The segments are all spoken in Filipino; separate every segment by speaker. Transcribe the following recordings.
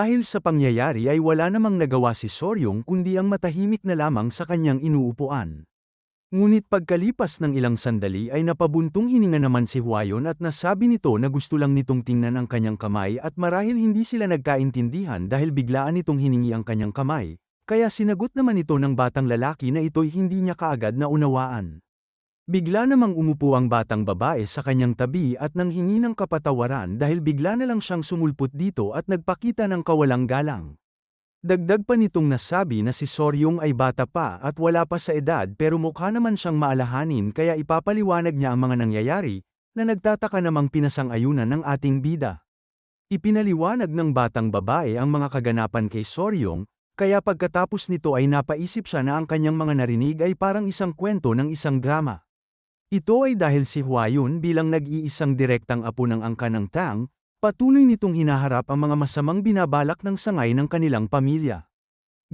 Speaker 1: Dahil sa pangyayari ay wala namang nagawa si Soryong kundi ang matahimik na lamang sa kanyang inuupuan. Ngunit pagkalipas ng ilang sandali ay napabuntong hininga naman si Huayon at nasabi nito na gusto lang nitong tingnan ang kanyang kamay at marahil hindi sila nagkaintindihan dahil biglaan nitong hiningi ang kanyang kamay, kaya sinagot naman ito ng batang lalaki na ito'y hindi niya kaagad na unawaan. Bigla namang umupo ang batang babae sa kanyang tabi at nanghingi ng kapatawaran dahil bigla na lang siyang sumulpot dito at nagpakita ng kawalang galang. Dagdag pa nitong nasabi na si Soryong ay bata pa at wala pa sa edad pero mukha naman siyang maalahanin kaya ipapaliwanag niya ang mga nangyayari, na nagtataka namang pinasang-ayunan ng ating bida. Ipinaliwanag ng batang babae ang mga kaganapan kay Soryong, kaya pagkatapos nito ay napaisip siya na ang kanyang mga narinig ay parang isang kwento ng isang drama. Ito ay dahil si Huayun bilang nag-iisang direktang apo ng angka ng Tang, patuloy nitong hinaharap ang mga masamang binabalak ng sangay ng kanilang pamilya.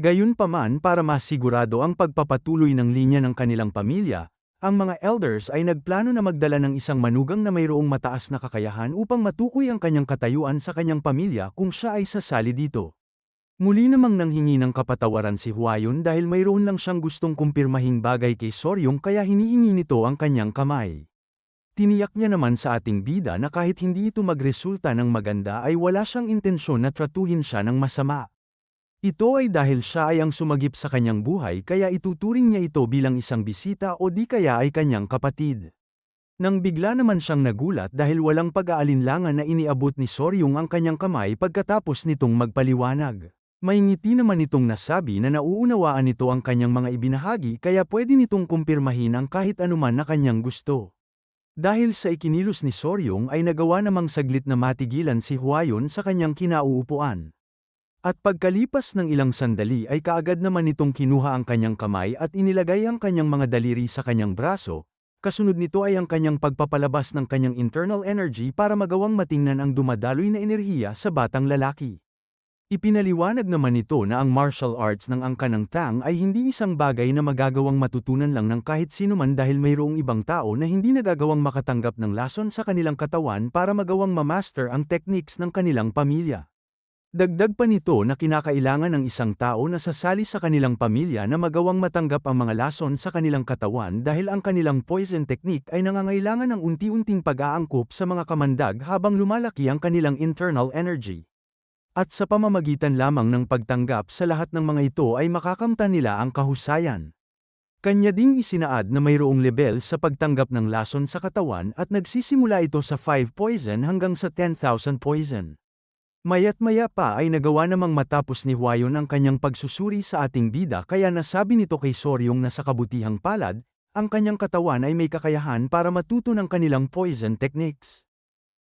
Speaker 1: Gayunpaman para masigurado ang pagpapatuloy ng linya ng kanilang pamilya, ang mga elders ay nagplano na magdala ng isang manugang na mayroong mataas na kakayahan upang matukoy ang kanyang katayuan sa kanyang pamilya kung siya ay sasali dito. Muli namang nanghingi ng kapatawaran si Huayon dahil mayroon lang siyang gustong kumpirmahing bagay kay Soryong kaya hinihingi nito ang kanyang kamay. Tiniyak niya naman sa ating bida na kahit hindi ito magresulta ng maganda ay wala siyang intensyon na tratuhin siya ng masama. Ito ay dahil siya ay ang sumagip sa kanyang buhay kaya ituturing niya ito bilang isang bisita o di kaya ay kanyang kapatid. Nang bigla naman siyang nagulat dahil walang pag-aalinlangan na iniabot ni Soryong ang kanyang kamay pagkatapos nitong magpaliwanag. May ngiti naman itong nasabi na nauunawaan nito ang kanyang mga ibinahagi kaya pwede nitong kumpirmahin ang kahit anuman na kanyang gusto. Dahil sa ikinilos ni Soryong ay nagawa namang saglit na matigilan si Huayon sa kanyang kinauupuan. At pagkalipas ng ilang sandali ay kaagad naman itong kinuha ang kanyang kamay at inilagay ang kanyang mga daliri sa kanyang braso, kasunod nito ay ang kanyang pagpapalabas ng kanyang internal energy para magawang matingnan ang dumadaloy na enerhiya sa batang lalaki. Ipinaliwanag naman nito na ang martial arts ng angka ng Tang ay hindi isang bagay na magagawang matutunan lang ng kahit sino man dahil mayroong ibang tao na hindi nagagawang makatanggap ng lason sa kanilang katawan para magawang mamaster ang techniques ng kanilang pamilya. Dagdag pa nito na kinakailangan ng isang tao na sasali sa kanilang pamilya na magawang matanggap ang mga lason sa kanilang katawan dahil ang kanilang poison technique ay nangangailangan ng unti-unting pag-aangkop sa mga kamandag habang lumalaki ang kanilang internal energy. At sa pamamagitan lamang ng pagtanggap sa lahat ng mga ito ay makakamtan nila ang kahusayan. Kanya ding isinaad na mayroong level sa pagtanggap ng lason sa katawan at nagsisimula ito sa 5 poison hanggang sa 10,000 poison. Mayat maya pa ay nagawa namang matapos ni Huayon ang kanyang pagsusuri sa ating bida kaya nasabi nito kay Soryong na sa kabutihang palad, ang kanyang katawan ay may kakayahan para matuto ng kanilang poison techniques.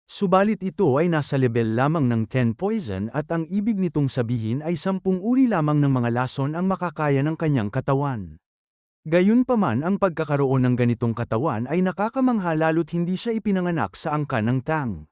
Speaker 1: Subalit ito ay nasa level lamang ng 10 poison at ang ibig nitong sabihin ay 10 uri lamang ng mga lason ang makakaya ng kanyang katawan. Gayunpaman ang pagkakaroon ng ganitong katawan ay nakakamangha lalo't hindi siya ipinanganak sa angka ng tang.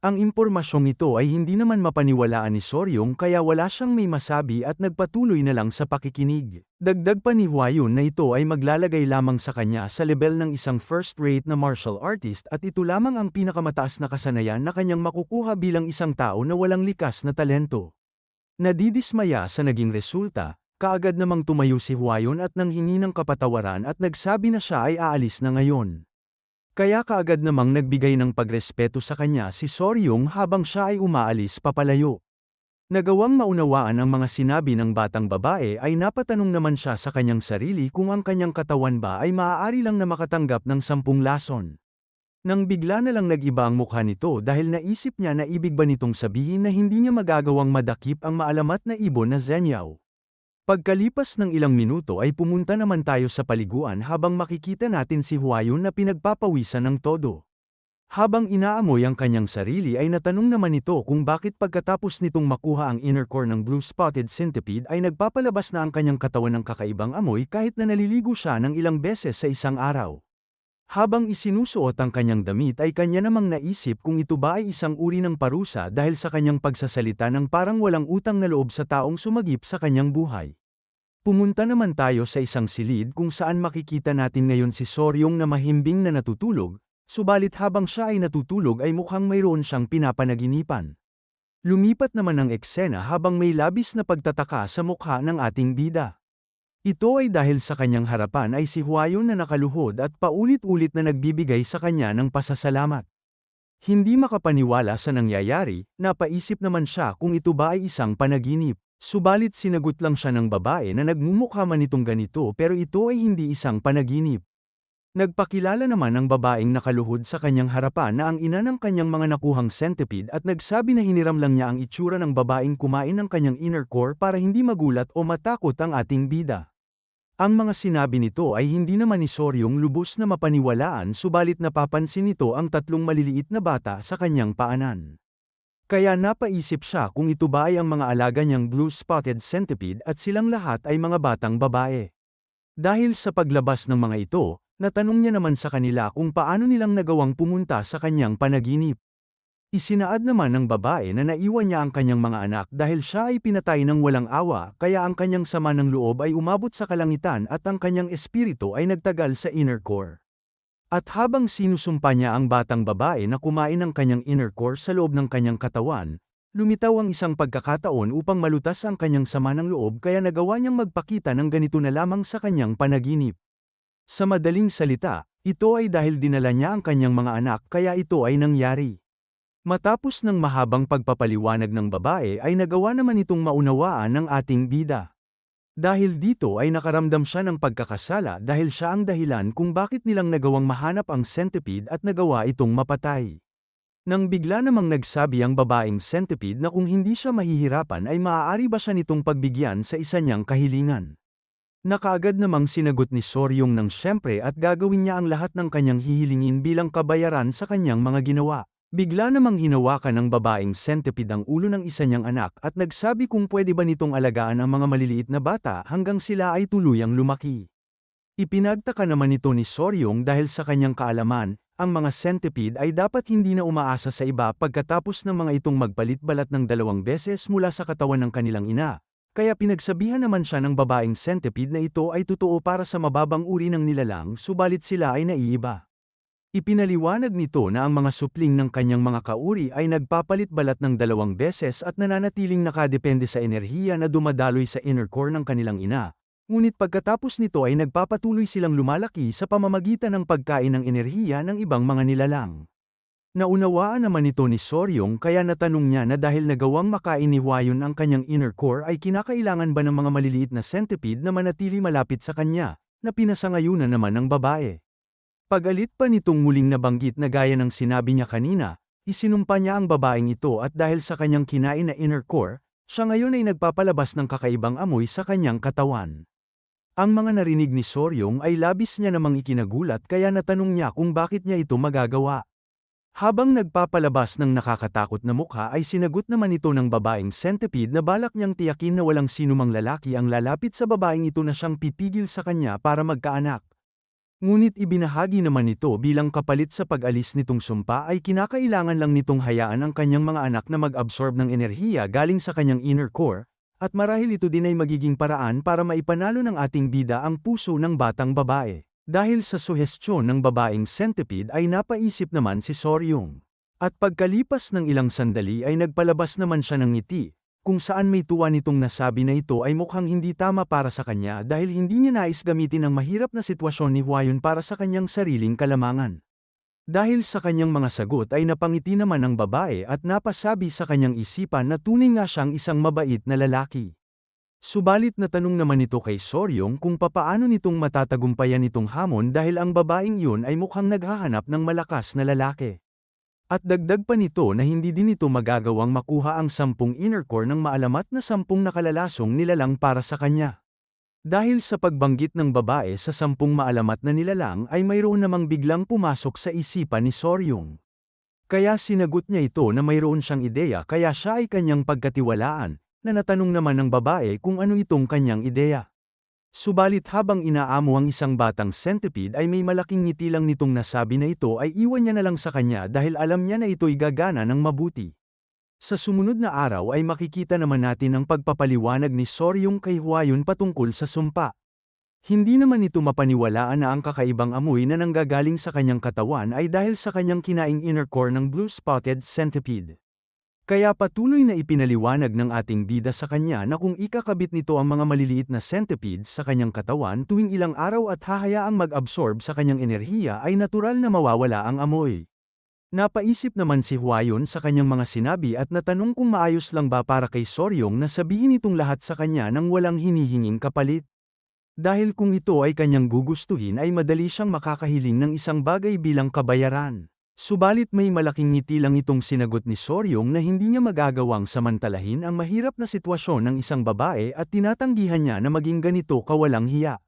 Speaker 1: Ang impormasyong ito ay hindi naman mapaniwalaan ni Soryong kaya wala siyang may masabi at nagpatuloy na lang sa pakikinig. Dagdag pa ni Huayun na ito ay maglalagay lamang sa kanya sa level ng isang first-rate na martial artist at ito lamang ang pinakamataas na kasanayan na kanyang makukuha bilang isang tao na walang likas na talento. Nadidismaya sa naging resulta, kaagad namang tumayo si Huayun at nanghingi ng kapatawaran at nagsabi na siya ay aalis na ngayon. Kaya kaagad namang nagbigay ng pagrespeto sa kanya si Soryong habang siya ay umaalis papalayo. Nagawang maunawaan ang mga sinabi ng batang babae ay napatanong naman siya sa kanyang sarili kung ang kanyang katawan ba ay maaari lang na makatanggap ng sampung lason. Nang bigla na lang nag-iba ang mukha nito dahil naisip niya na ibig ba nitong sabihin na hindi niya magagawang madakip ang maalamat na ibon na Zenyaw. Pagkalipas ng ilang minuto ay pumunta naman tayo sa paliguan habang makikita natin si Huayun na pinagpapawisan ng todo. Habang inaamoy ang kanyang sarili ay natanong naman ito kung bakit pagkatapos nitong makuha ang inner core ng blue-spotted centipede ay nagpapalabas na ang kanyang katawan ng kakaibang amoy kahit na naliligo siya ng ilang beses sa isang araw. Habang isinusuot ang kanyang damit ay kanya namang naisip kung ito ba ay isang uri ng parusa dahil sa kanyang pagsasalita ng parang walang utang na loob sa taong sumagip sa kanyang buhay. Pumunta naman tayo sa isang silid kung saan makikita natin ngayon si Soryong na mahimbing na natutulog, subalit habang siya ay natutulog ay mukhang mayroon siyang pinapanaginipan. Lumipat naman ang eksena habang may labis na pagtataka sa mukha ng ating bida. Ito ay dahil sa kanyang harapan ay si Huayon na nakaluhod at paulit-ulit na nagbibigay sa kanya ng pasasalamat. Hindi makapaniwala sa nangyayari, napaisip naman siya kung ito ba ay isang panaginip. Subalit sinagot lang siya ng babae na nagmumukha man itong ganito pero ito ay hindi isang panaginip. Nagpakilala naman ang babaeng nakaluhod sa kanyang harapan na ang ina ng kanyang mga nakuhang centipede at nagsabi na hiniram lang niya ang itsura ng babaeng kumain ng kanyang inner core para hindi magulat o matakot ang ating bida. Ang mga sinabi nito ay hindi naman ni Soryong lubos na mapaniwalaan subalit napapansin nito ang tatlong maliliit na bata sa kanyang paanan. Kaya napaisip siya kung ito ba ay ang mga alaga niyang blue-spotted centipede at silang lahat ay mga batang babae. Dahil sa paglabas ng mga ito, natanong niya naman sa kanila kung paano nilang nagawang pumunta sa kanyang panaginip. Isinaad naman ng babae na naiwan niya ang kanyang mga anak dahil siya ay pinatay ng walang awa kaya ang kanyang sama ng loob ay umabot sa kalangitan at ang kanyang espiritu ay nagtagal sa inner core. At habang sinusumpa niya ang batang babae na kumain ng kanyang inner core sa loob ng kanyang katawan, lumitaw ang isang pagkakataon upang malutas ang kanyang sama ng loob kaya nagawa niyang magpakita ng ganito na lamang sa kanyang panaginip. Sa madaling salita, ito ay dahil dinala niya ang kanyang mga anak kaya ito ay nangyari. Matapos ng mahabang pagpapaliwanag ng babae ay nagawa naman itong maunawaan ng ating bida. Dahil dito ay nakaramdam siya ng pagkakasala dahil siya ang dahilan kung bakit nilang nagawang mahanap ang centipede at nagawa itong mapatay. Nang bigla namang nagsabi ang babaeng centipede na kung hindi siya mahihirapan ay maaari ba siya nitong pagbigyan sa isa niyang kahilingan. Nakaagad namang sinagot ni Soryong ng siyempre at gagawin niya ang lahat ng kanyang hihilingin bilang kabayaran sa kanyang mga ginawa. Bigla namang hinawakan ng babaeng centipede ang ulo ng isa niyang anak at nagsabi kung pwede ba nitong alagaan ang mga maliliit na bata hanggang sila ay tuluyang lumaki. Ipinagtaka naman ito ni Soryong dahil sa kanyang kaalaman, ang mga centipede ay dapat hindi na umaasa sa iba pagkatapos ng mga itong magpalit-balat ng dalawang beses mula sa katawan ng kanilang ina. Kaya pinagsabihan naman siya ng babaeng centipede na ito ay totoo para sa mababang uri ng nilalang subalit sila ay naiiba. Ipinaliwanag nito na ang mga supling ng kanyang mga kauri ay nagpapalit-balat ng dalawang beses at nananatiling nakadepende sa enerhiya na dumadaloy sa inner core ng kanilang ina. Ngunit pagkatapos nito ay nagpapatuloy silang lumalaki sa pamamagitan ng pagkain ng enerhiya ng ibang mga nilalang. Naunawaan naman ito ni Soryong kaya natanong niya na dahil nagawang makain ni Hwayon ang kanyang inner core ay kinakailangan ba ng mga maliliit na centipede na manatili malapit sa kanya, na pinasangayunan naman ng babae. Pagalit pa nitong muling nabanggit na gaya ng sinabi niya kanina, isinumpa niya ang babaeng ito at dahil sa kanyang kinain na inner core, siya ngayon ay nagpapalabas ng kakaibang amoy sa kanyang katawan. Ang mga narinig ni Soryong ay labis niya namang ikinagulat kaya natanong niya kung bakit niya ito magagawa. Habang nagpapalabas ng nakakatakot na mukha ay sinagot naman ito ng babaeng centipede na balak niyang tiyakin na walang sinumang lalaki ang lalapit sa babaeng ito na siyang pipigil sa kanya para magkaanak. Ngunit ibinahagi naman nito bilang kapalit sa pag-alis nitong sumpa ay kinakailangan lang nitong hayaan ang kanyang mga anak na mag-absorb ng enerhiya galing sa kanyang inner core, at marahil ito din ay magiging paraan para maipanalo ng ating bida ang puso ng batang babae. Dahil sa suhestyon ng babaeng centipede ay napaisip naman si Soryong. At pagkalipas ng ilang sandali ay nagpalabas naman siya ng ngiti, kung saan may tuwa nitong nasabi na ito ay mukhang hindi tama para sa kanya dahil hindi niya nais gamitin ang mahirap na sitwasyon ni Huayon para sa kanyang sariling kalamangan. Dahil sa kanyang mga sagot ay napangiti naman ang babae at napasabi sa kanyang isipan na tunay nga siyang isang mabait na lalaki. Subalit natanong naman ito kay Soryong kung papaano nitong matatagumpayan itong hamon dahil ang babaeng yun ay mukhang naghahanap ng malakas na lalaki. At dagdag pa nito na hindi din ito magagawang makuha ang sampung inner core ng maalamat na sampung nakalalasong nilalang para sa kanya. Dahil sa pagbanggit ng babae sa sampung maalamat na nilalang ay mayroon namang biglang pumasok sa isipan ni Soryong. Kaya sinagot niya ito na mayroon siyang ideya kaya siya ay kanyang pagkatiwalaan, na natanong naman ng babae kung ano itong kanyang ideya. Subalit habang inaamo ang isang batang centipede ay may malaking ngiti lang nitong nasabi na ito ay iwan niya na lang sa kanya dahil alam niya na ito'y gagana ng mabuti. Sa sumunod na araw ay makikita naman natin ang pagpapaliwanag ni Soryong kay Huayon patungkol sa sumpa. Hindi naman ito mapaniwalaan na ang kakaibang amoy na nanggagaling sa kanyang katawan ay dahil sa kanyang kinaing inner core ng blue-spotted centipede. Kaya patuloy na ipinaliwanag ng ating bida sa kanya na kung ikakabit nito ang mga maliliit na centipedes sa kanyang katawan tuwing ilang araw at hahayaang mag-absorb sa kanyang enerhiya ay natural na mawawala ang amoy. Napaisip naman si Huayon sa kanyang mga sinabi at natanong kung maayos lang ba para kay Soryong na sabihin itong lahat sa kanya nang walang hinihinging kapalit. Dahil kung ito ay kanyang gugustuhin ay madali siyang makakahiling ng isang bagay bilang kabayaran. Subalit may malaking ngiti lang itong sinagot ni Soryong na hindi niya magagawang samantalahin ang mahirap na sitwasyon ng isang babae at tinatanggihan niya na maging ganito kawalang hiya.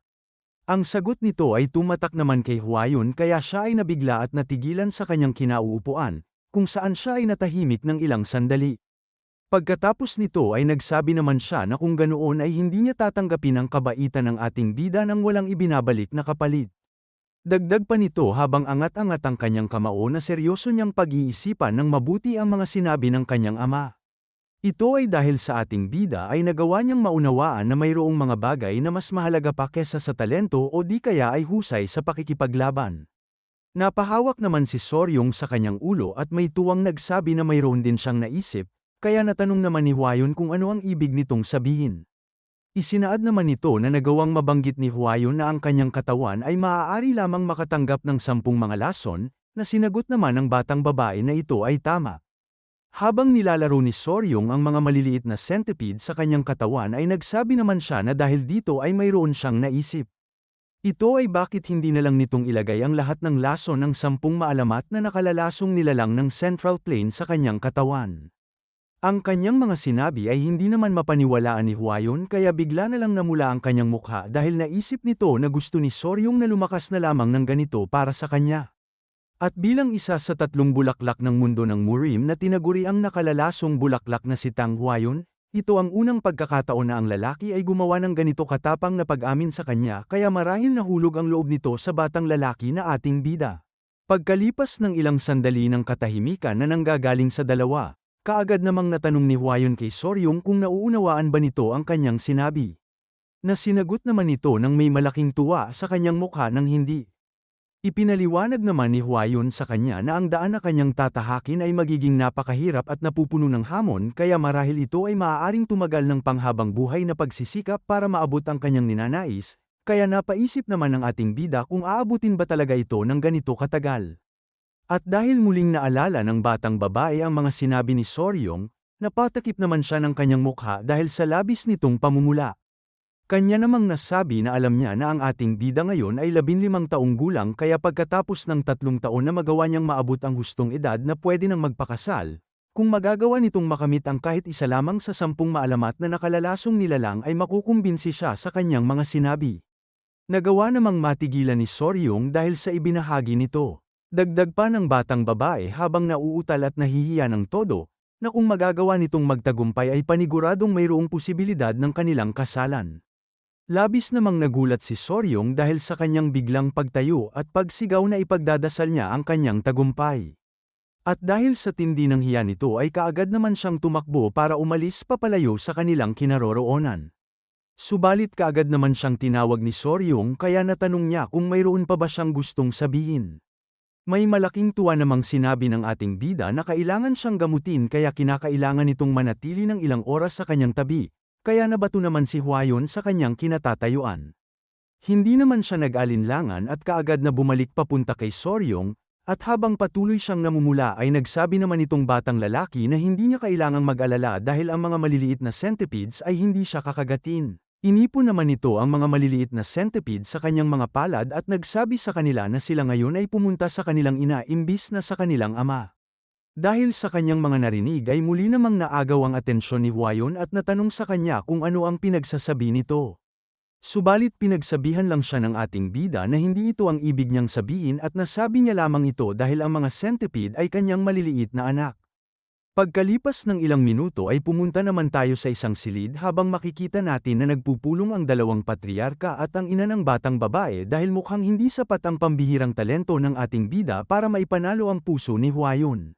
Speaker 1: Ang sagot nito ay tumatak naman kay Huayon kaya siya ay nabigla at natigilan sa kanyang kinauupuan, kung saan siya ay natahimik ng ilang sandali. Pagkatapos nito ay nagsabi naman siya na kung ganoon ay hindi niya tatanggapin ang kabaitan ng ating bida nang walang ibinabalik na kapalit. Dagdag pa nito habang angat-angat ang kanyang kamao na seryoso niyang pag-iisipan ng mabuti ang mga sinabi ng kanyang ama. Ito ay dahil sa ating bida ay nagawa niyang maunawaan na mayroong mga bagay na mas mahalaga pa kesa sa talento o di kaya ay husay sa pakikipaglaban. Napahawak naman si Soryong sa kanyang ulo at may tuwang nagsabi na mayroon din siyang naisip, kaya natanong naman ni Huayon kung ano ang ibig nitong sabihin. Isinaad naman nito na nagawang mabanggit ni Huayon na ang kanyang katawan ay maaari lamang makatanggap ng sampung mga lason, na sinagot naman ng batang babae na ito ay tama. Habang nilalaro ni Soryong ang mga maliliit na centipede sa kanyang katawan ay nagsabi naman siya na dahil dito ay mayroon siyang naisip. Ito ay bakit hindi na lang nitong ilagay ang lahat ng lason ng sampung maalamat na nakalalasong nilalang ng central plane sa kanyang katawan. Ang kanyang mga sinabi ay hindi naman mapaniwalaan ni Huayon kaya bigla na lang namula ang kanyang mukha dahil naisip nito na gusto ni Soryong na lumakas na lamang ng ganito para sa kanya. At bilang isa sa tatlong bulaklak ng mundo ng Murim na tinaguri ang nakalalasong bulaklak na si Tang Huayon, ito ang unang pagkakataon na ang lalaki ay gumawa ng ganito katapang na pag-amin sa kanya kaya marahil nahulog ang loob nito sa batang lalaki na ating bida. Pagkalipas ng ilang sandali ng katahimikan na nanggagaling sa dalawa, Kaagad namang natanong ni Huayon kay Soryong kung nauunawaan ba nito ang kanyang sinabi. Na sinagot naman nito ng may malaking tuwa sa kanyang mukha ng hindi. Ipinaliwanag naman ni Huayon sa kanya na ang daan na kanyang tatahakin ay magiging napakahirap at napupuno ng hamon kaya marahil ito ay maaaring tumagal ng panghabang buhay na pagsisikap para maabot ang kanyang ninanais, kaya napaisip naman ng ating bida kung aabutin ba talaga ito ng ganito katagal. At dahil muling naalala ng batang babae ang mga sinabi ni Soryong, napatakip naman siya ng kanyang mukha dahil sa labis nitong pamumula. Kanya namang nasabi na alam niya na ang ating bida ngayon ay labinlimang taong gulang kaya pagkatapos ng tatlong taon na magawa niyang maabot ang hustong edad na pwede nang magpakasal, kung magagawa nitong makamit ang kahit isa lamang sa sampung maalamat na nakalalasong nilalang ay makukumbinsi siya sa kanyang mga sinabi. Nagawa namang matigilan ni Soryong dahil sa ibinahagi nito. Dagdag pa ng batang babae habang nauutal at nahihiya ng todo, na kung magagawa nitong magtagumpay ay paniguradong mayroong posibilidad ng kanilang kasalan. Labis namang nagulat si Soryong dahil sa kanyang biglang pagtayo at pagsigaw na ipagdadasal niya ang kanyang tagumpay. At dahil sa tindi ng hiya nito ay kaagad naman siyang tumakbo para umalis papalayo sa kanilang kinaroroonan. Subalit kaagad naman siyang tinawag ni Soryong kaya natanong niya kung mayroon pa ba siyang gustong sabihin. May malaking tuwa namang sinabi ng ating bida na kailangan siyang gamutin kaya kinakailangan nitong manatili ng ilang oras sa kanyang tabi, kaya nabato naman si Huayon sa kanyang kinatatayuan. Hindi naman siya nag-alinlangan at kaagad na bumalik papunta kay Soryong, at habang patuloy siyang namumula ay nagsabi naman itong batang lalaki na hindi niya kailangang mag-alala dahil ang mga maliliit na centipedes ay hindi siya kakagatin. Inipon naman nito ang mga maliliit na centipede sa kanyang mga palad at nagsabi sa kanila na sila ngayon ay pumunta sa kanilang ina imbis na sa kanilang ama. Dahil sa kanyang mga narinig ay muli namang naagaw ang atensyon ni Huayon at natanong sa kanya kung ano ang pinagsasabi nito. Subalit pinagsabihan lang siya ng ating bida na hindi ito ang ibig niyang sabihin at nasabi niya lamang ito dahil ang mga centipede ay kanyang maliliit na anak. Pagkalipas ng ilang minuto ay pumunta naman tayo sa isang silid habang makikita natin na nagpupulong ang dalawang patriarka at ang ina ng batang babae dahil mukhang hindi sapat ang pambihirang talento ng ating bida para maipanalo ang puso ni Huayon.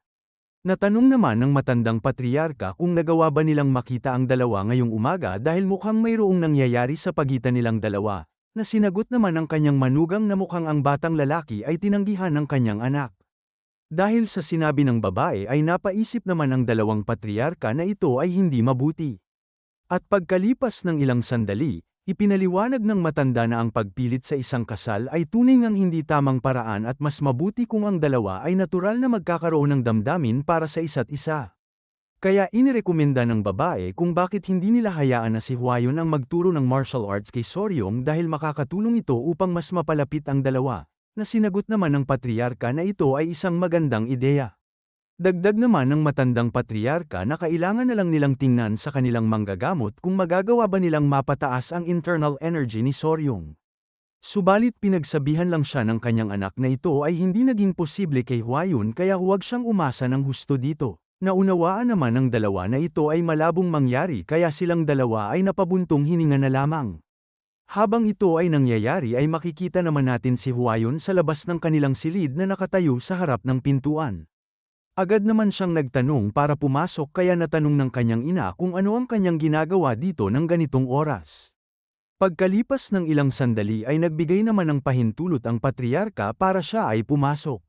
Speaker 1: Natanong naman ng matandang patriarka kung nagawa ba nilang makita ang dalawa ngayong umaga dahil mukhang mayroong nangyayari sa pagitan nilang dalawa, na sinagot naman ng kanyang manugang na mukhang ang batang lalaki ay tinanggihan ng kanyang anak. Dahil sa sinabi ng babae ay napaisip naman ang dalawang patriarka na ito ay hindi mabuti. At pagkalipas ng ilang sandali, ipinaliwanag ng matanda na ang pagpilit sa isang kasal ay tunay ngang hindi tamang paraan at mas mabuti kung ang dalawa ay natural na magkakaroon ng damdamin para sa isa't isa. Kaya inirekomenda ng babae kung bakit hindi nila hayaan na si Huayon ang magturo ng martial arts kay Soryong dahil makakatulong ito upang mas mapalapit ang dalawa, na sinagot naman ng patriarka na ito ay isang magandang ideya. Dagdag naman ng matandang patriarka na kailangan na lang nilang tingnan sa kanilang manggagamot kung magagawa ba nilang mapataas ang internal energy ni Soryong. Subalit pinagsabihan lang siya ng kanyang anak na ito ay hindi naging posible kay Huayun kaya huwag siyang umasa ng husto dito. Naunawaan naman ng dalawa na ito ay malabong mangyari kaya silang dalawa ay napabuntong hininga na lamang. Habang ito ay nangyayari ay makikita naman natin si Huayon sa labas ng kanilang silid na nakatayo sa harap ng pintuan. Agad naman siyang nagtanong para pumasok kaya natanong ng kanyang ina kung ano ang kanyang ginagawa dito ng ganitong oras. Pagkalipas ng ilang sandali ay nagbigay naman ng pahintulot ang patriarka para siya ay pumasok.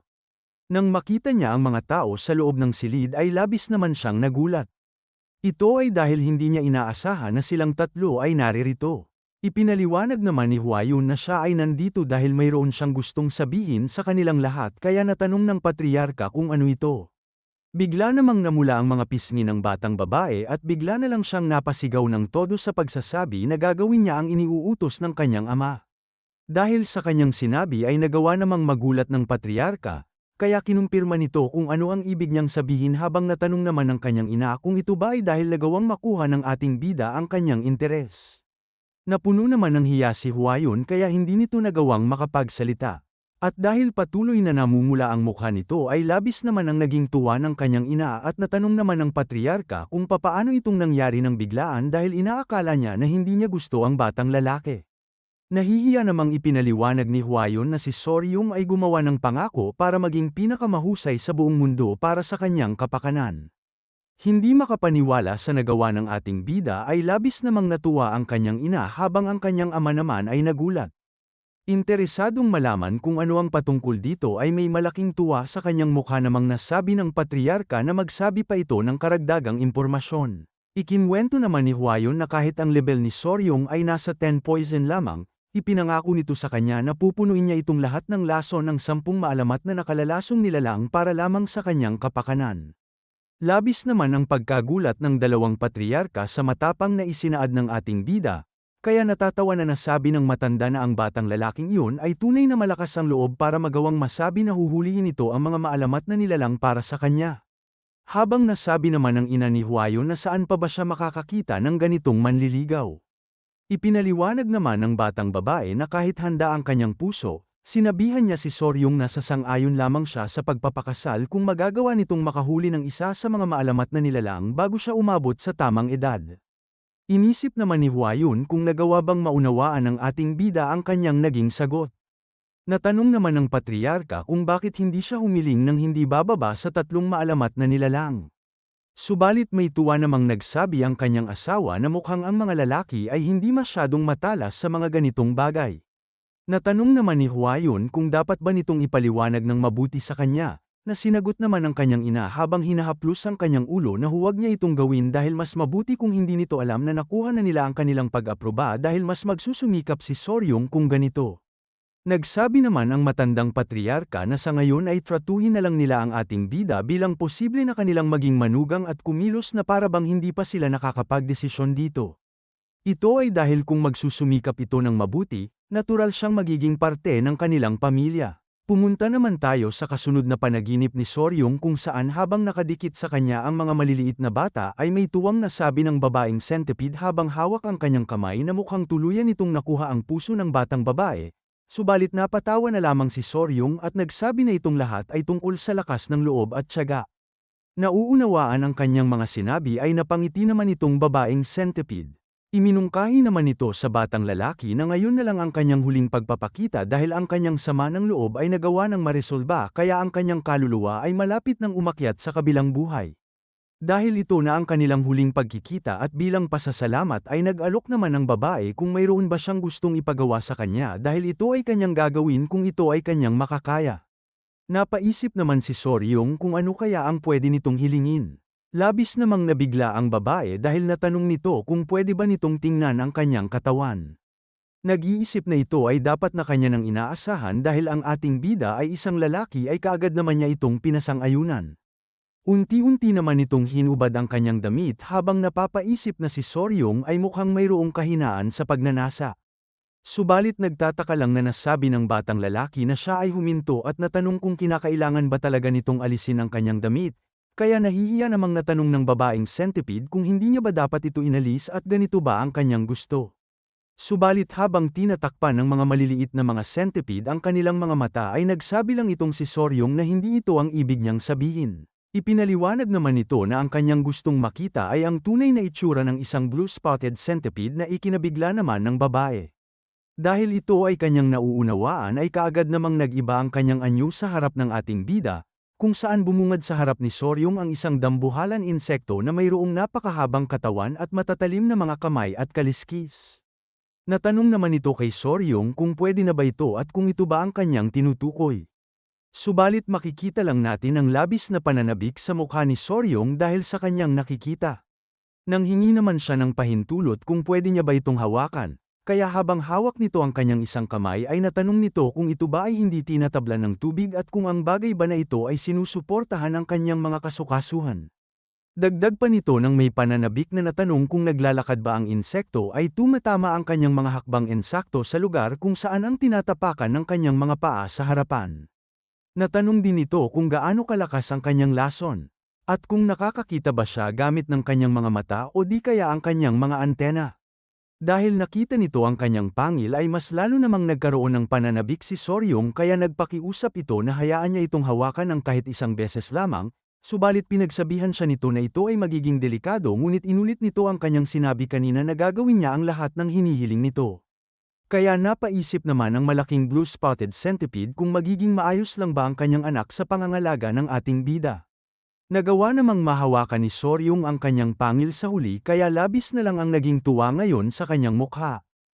Speaker 1: Nang makita niya ang mga tao sa loob ng silid ay labis naman siyang nagulat. Ito ay dahil hindi niya inaasahan na silang tatlo ay naririto. Ipinaliwanag naman ni Huayun na siya ay nandito dahil mayroon siyang gustong sabihin sa kanilang lahat kaya natanong ng patriarka kung ano ito. Bigla namang namula ang mga pisngi ng batang babae at bigla na lang siyang napasigaw ng todo sa pagsasabi na gagawin niya ang iniuutos ng kanyang ama. Dahil sa kanyang sinabi ay nagawa namang magulat ng patriarka, kaya kinumpirma nito kung ano ang ibig niyang sabihin habang natanong naman ng kanyang ina kung ito ba ay dahil nagawang makuha ng ating bida ang kanyang interes. Napuno naman ng hiya si Huayon kaya hindi nito nagawang makapagsalita. At dahil patuloy na namumula ang mukha nito ay labis naman ang naging tuwa ng kanyang ina at natanong naman ng patriarka kung papaano itong nangyari ng biglaan dahil inaakala niya na hindi niya gusto ang batang lalaki. Nahihiya namang ipinaliwanag ni Huayon na si Soryong ay gumawa ng pangako para maging pinakamahusay sa buong mundo para sa kanyang kapakanan. Hindi makapaniwala sa nagawa ng ating bida ay labis namang natuwa ang kanyang ina habang ang kanyang ama naman ay nagulat. Interesadong malaman kung ano ang patungkol dito ay may malaking tuwa sa kanyang mukha namang nasabi ng patriarka na magsabi pa ito ng karagdagang impormasyon. Ikinwento naman ni Huayon na kahit ang level ni Soryong ay nasa 10 poison lamang, Ipinangako nito sa kanya na pupunuin niya itong lahat ng laso ng sampung maalamat na nakalalasong nilalang para lamang sa kanyang kapakanan. Labis naman ang pagkagulat ng dalawang patriarka sa matapang na isinaad ng ating bida, kaya natatawa na nasabi ng matanda na ang batang lalaking iyon ay tunay na malakas ang loob para magawang masabi na huhulihin ito ang mga maalamat na nilalang para sa kanya. Habang nasabi naman ng ina ni Huayo na saan pa ba siya makakakita ng ganitong manliligaw. Ipinaliwanag naman ng batang babae na kahit handa ang kanyang puso, sinabihan niya si Soryong na sasang-ayon lamang siya sa pagpapakasal kung magagawa nitong makahuli ng isa sa mga maalamat na nilalang bago siya umabot sa tamang edad. Inisip naman ni Huayun kung nagawa bang maunawaan ng ating bida ang kanyang naging sagot. Natanong naman ng patriarka kung bakit hindi siya humiling ng hindi bababa sa tatlong maalamat na nilalang. Subalit may tuwa namang nagsabi ang kanyang asawa na mukhang ang mga lalaki ay hindi masyadong matalas sa mga ganitong bagay. Natanong naman ni Huayun kung dapat ba nitong ipaliwanag ng mabuti sa kanya, na sinagot naman ng kanyang ina habang hinahaplos ang kanyang ulo na huwag niya itong gawin dahil mas mabuti kung hindi nito alam na nakuha na nila ang kanilang pag-aproba dahil mas magsusumikap si Soryong kung ganito. Nagsabi naman ang matandang patriarka na sa ngayon ay tratuhin na lang nila ang ating bida bilang posible na kanilang maging manugang at kumilos na para bang hindi pa sila nakakapagdesisyon dito. Ito ay dahil kung magsusumikap ito ng mabuti, natural siyang magiging parte ng kanilang pamilya. Pumunta naman tayo sa kasunod na panaginip ni Soryong kung saan habang nakadikit sa kanya ang mga maliliit na bata ay may tuwang nasabi ng babaeng centipede habang hawak ang kanyang kamay na mukhang tuluyan itong nakuha ang puso ng batang babae, Subalit napatawa na lamang si Soryong at nagsabi na itong lahat ay tungkol sa lakas ng loob at tiyaga. Nauunawaan ang kanyang mga sinabi ay napangiti naman itong babaeng centipede. Iminungkahi naman ito sa batang lalaki na ngayon na lang ang kanyang huling pagpapakita dahil ang kanyang sama ng loob ay nagawa ng maresolba kaya ang kanyang kaluluwa ay malapit ng umakyat sa kabilang buhay. Dahil ito na ang kanilang huling pagkikita at bilang pasasalamat ay nag-alok naman ng babae kung mayroon ba siyang gustong ipagawa sa kanya dahil ito ay kanyang gagawin kung ito ay kanyang makakaya. Napaisip naman si Soryong kung ano kaya ang pwede nitong hilingin. Labis namang nabigla ang babae dahil natanong nito kung pwede ba nitong tingnan ang kanyang katawan. Nag-iisip na ito ay dapat na kanya nang inaasahan dahil ang ating bida ay isang lalaki ay kaagad naman niya itong pinasang-ayunan. Unti-unti naman itong hinubad ang kanyang damit habang napapaisip na si Soryong ay mukhang mayroong kahinaan sa pagnanasa. Subalit nagtataka lang na nasabi ng batang lalaki na siya ay huminto at natanong kung kinakailangan ba talaga nitong alisin ang kanyang damit, kaya nahihiya namang natanong ng babaeng centipede kung hindi niya ba dapat ito inalis at ganito ba ang kanyang gusto. Subalit habang tinatakpan ng mga maliliit na mga centipede ang kanilang mga mata ay nagsabi lang itong si Soryong na hindi ito ang ibig niyang sabihin. Ipinaliwanag naman ito na ang kanyang gustong makita ay ang tunay na itsura ng isang blue-spotted centipede na ikinabigla naman ng babae. Dahil ito ay kanyang nauunawaan ay kaagad namang nag-iba ang kanyang anyo sa harap ng ating bida, kung saan bumungad sa harap ni Soryong ang isang dambuhalan insekto na mayroong napakahabang katawan at matatalim na mga kamay at kaliskis. Natanong naman ito kay Soryong kung pwede na ba ito at kung ito ba ang kanyang tinutukoy. Subalit makikita lang natin ang labis na pananabik sa mukha ni Soryong dahil sa kanyang nakikita. Nang hingi naman siya ng pahintulot kung pwede niya ba itong hawakan, kaya habang hawak nito ang kanyang isang kamay ay natanong nito kung ito ba ay hindi tinatablan ng tubig at kung ang bagay ba na ito ay sinusuportahan ng kanyang mga kasukasuhan. Dagdag pa nito nang may pananabik na natanong kung naglalakad ba ang insekto ay tumatama ang kanyang mga hakbang insakto sa lugar kung saan ang tinatapakan ng kanyang mga paa sa harapan. Natanong din ito kung gaano kalakas ang kanyang lason, at kung nakakakita ba siya gamit ng kanyang mga mata o di kaya ang kanyang mga antena. Dahil nakita nito ang kanyang pangil ay mas lalo namang nagkaroon ng pananabik si Soryong kaya nagpakiusap ito na hayaan niya itong hawakan ng kahit isang beses lamang, subalit pinagsabihan siya nito na ito ay magiging delikado ngunit inulit nito ang kanyang sinabi kanina na gagawin niya ang lahat ng hinihiling nito. Kaya napaisip naman ang malaking blue-spotted centipede kung magiging maayos lang ba ang kanyang anak sa pangangalaga ng ating bida. Nagawa namang mahawakan ni Soryong ang kanyang pangil sa huli kaya labis na lang ang naging tuwa ngayon sa kanyang mukha.